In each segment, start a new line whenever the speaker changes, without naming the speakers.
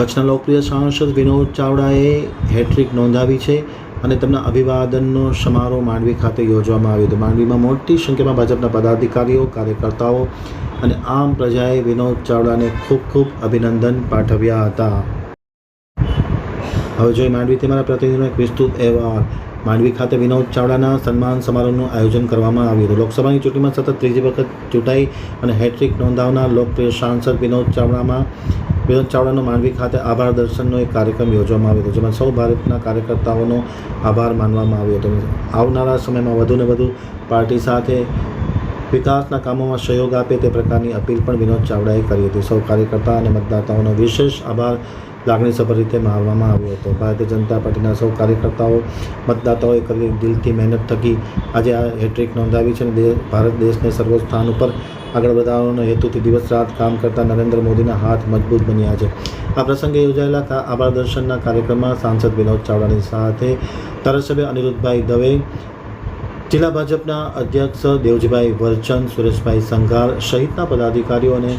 કચ્છના લોકપ્રિય સાંસદ વિનોદ ચાવડાએ હેટ્રિક નોંધાવી છે અને તેમના અભિવાદનનો સમારોહ માંડવી ખાતે યોજવામાં આવ્યો હતો. માંડવીમાં મોટી સંખ્યામાં ભાજપના પદાધિકારીઓ, કાર્યકર્તાઓ અને આમ પ્રજાએ વિનોદ ચાવડાને ખૂબ ખૂબ અભિનંદન પાઠવ્યા હતા. હવે જોઈએ માંડવીથી મારા પ્રતિનિધિનો એક વિસ્તૃત અહેવાલ. માંડવી ખાતે વિનોદ ચાવડાના સન્માન સમારોહનું આયોજન કરવામાં આવ્યું હતું. લોકસભાની ચૂંટણીમાં સતત ત્રીજી વખત ચૂંટાઈ અને હેટ્રિક નોંધાવનાર લોકપ્રિય સાંસદ વિનોદ ચાવડામાં વિનોદ ચાવડાનો માંડવી ખાતે આભાર દર્શનનો એક કાર્યક્રમ યોજવામાં આવ્યો હતો, જેમાં સૌ ભારતના કાર્યકર્તાઓનો આભાર માનવામાં આવ્યો હતો. આવનારા સમયમાં વધુને વધુ પાર્ટી સાથે વિકાસના કામોમાં સહયોગ આપે તે પ્રકારની અપીલ પણ વિનોદ ચાવડાએ કરી હતી. સૌ કાર્યકર્તા અને મતદાતાઓનો વિશેષ આભાર લાગણીસભર રીતે માનવામાં આવ્યો હતો. ભારતીય જનતા પાર્ટીના સૌ કાર્યકર્તાઓ, મતદાતાઓએ કરેલી દિલથી મહેનત થકી આજે આ હેટ્રિક નોંધાવી છે અને ભારત દેશને સર્વોચ્ચ સ્થાન ઉપર આગળ વધારવાનો હેતુથી દિવસ રાત કામ કરતા નરેન્દ્ર મોદીના હાથ મજબૂત બન્યા છે. આ પ્રસંગે યોજાયેલા આભાર દર્શનના કાર્યક્રમમાં સાંસદ વિનોદ ચાવડાની સાથે ધારાસભ્ય અનિરુદ્ધભાઈ દવે, જિલ્લા ભાજપના અધ્યક્ષ દેવજીભાઈ વરચંદ સુરેશભાઈ સંઘાર સહિતના પદાધિકારીઓ અને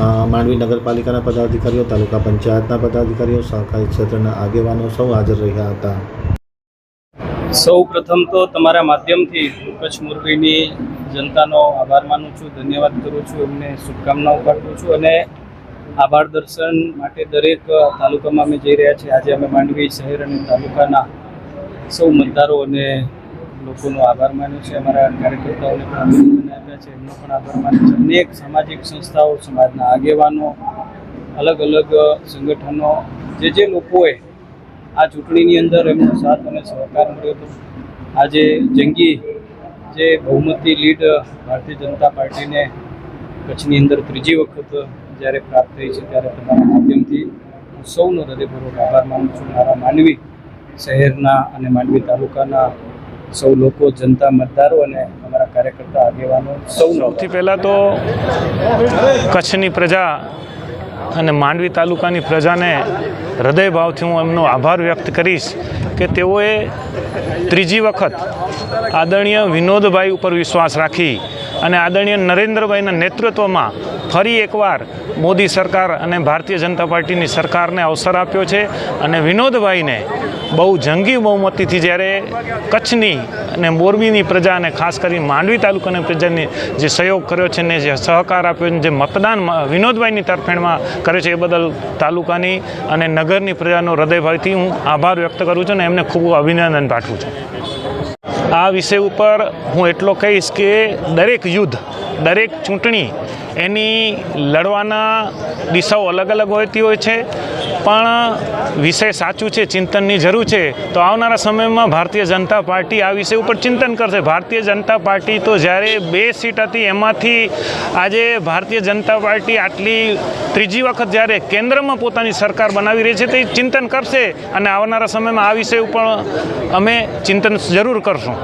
માંડવી નગરપાલિકાના પદાધિકારીઓ, તાલુકા પંચાયતના પદાધિકારીઓ, સહકારી ક્ષેત્રના આગેવાનો સૌ હાજર રહ્યા હતા.
સૌ પ્રથમ તો તમારા માધ્યમથી કચ્છ મોરબીની જનતાનો આભાર માનું છું, ધન્યવાદ કરું છું, એમને શુભકામનાઓ પાઠવું છું અને આભાર દર્શન માટે દરેક તાલુકામાં અમે જઈ રહ્યા છીએ. આજે અમે માંડવી શહેર અને તાલુકાના સૌ મતદારો અને લોકોનો આભાર માન્યો છે. અમારા કાર્યકર્તાઓને પણ અભિનંદન આપ્યા છે. એમનો પણ આભાર માન્યો છે. અનેક સામાજિક સંસ્થાઓ, સમાજના આગેવાનો, અલગ અલગ સંગઠનો, જે જે લોકોએ આ ચૂંટણીની અંદર એમનો સાથ અને સહકાર મળ્યો હતો. આજે જંગી જે બહુમતી લીડ ભારતીય જનતા પાર્ટીને કચ્છની અંદર ત્રીજી વખત જ્યારે પ્રાપ્ત થઈ છે, ત્યારે તમારા માધ્યમથી હું સૌનો હૃદયપૂર્વક આભાર માનું છું. મારા માંડવી શહેરના અને માંડવી તાલુકાના સૌ લોકો, જનતા, મતદારો અને અમારા કાર્યકર્તા આગેવાનો સૌ
સૌથી પહેલાં તો કચ્છની પ્રજા અને માંડવી તાલુકાની પ્રજાને હૃદયભાવથી હું એમનો આભાર વ્યક્ત કરીશ કે તેઓએ ત્રીજી વખત આદરણીય વિનોદભાઈ ઉપર વિશ્વાસ રાખી અને આદરણીય નરેન્દ્રભાઈના નેતૃત્વમાં ફરી એકવાર મોદી સરકાર અને ભારતીય જનતા પાર્ટીની સરકારને અવસર આપ્યો છે અને વિનોદભાઈને બહુ જંગી બહુમતીથી જ્યારે કચ્છની અને મોરબીની પ્રજા અને ખાસ કરી માંડવી તાલુકાની પ્રજાની જે સહયોગ કર્યો છે ને જે સહકાર આપ્યો છે જે મતદાન વિનોદભાઈની તરફેણમાં કર્યો છે એ બદલ તાલુકાની અને નગરની પ્રજાનો હૃદયભાવથી હું આભાર વ્યક્ત કરું છું અને એમને ખૂબ અભિનંદન પાઠવું છું. આ વિષય ઉપર હું એટલો કહીશ કે દરેક યુદ્ધ, દરેક ચૂંટણી એની લડવાના દિશાઓ અલગ અલગ હોતી હોય છે. પણ વિષય સાચું છે, ચિંતનની જરૂર છે, તો આવનારા સમયમાં ભારતીય જનતા પાર્ટી આ વિષય ઉપર ચિંતન કરશે. ભારતીય જનતા પાર્ટી તો જ્યારે બે સીટ હતી, એમાંથી આજે ભારતીય જનતા પાર્ટી આટલી ત્રીજી વખત જ્યારે કેન્દ્રમાં પોતાની સરકાર બનાવી રહી છે તે ચિંતન કરશે અને આવનારા સમયમાં આ વિષય ઉપર અમે ચિંતન જરૂર કરશું.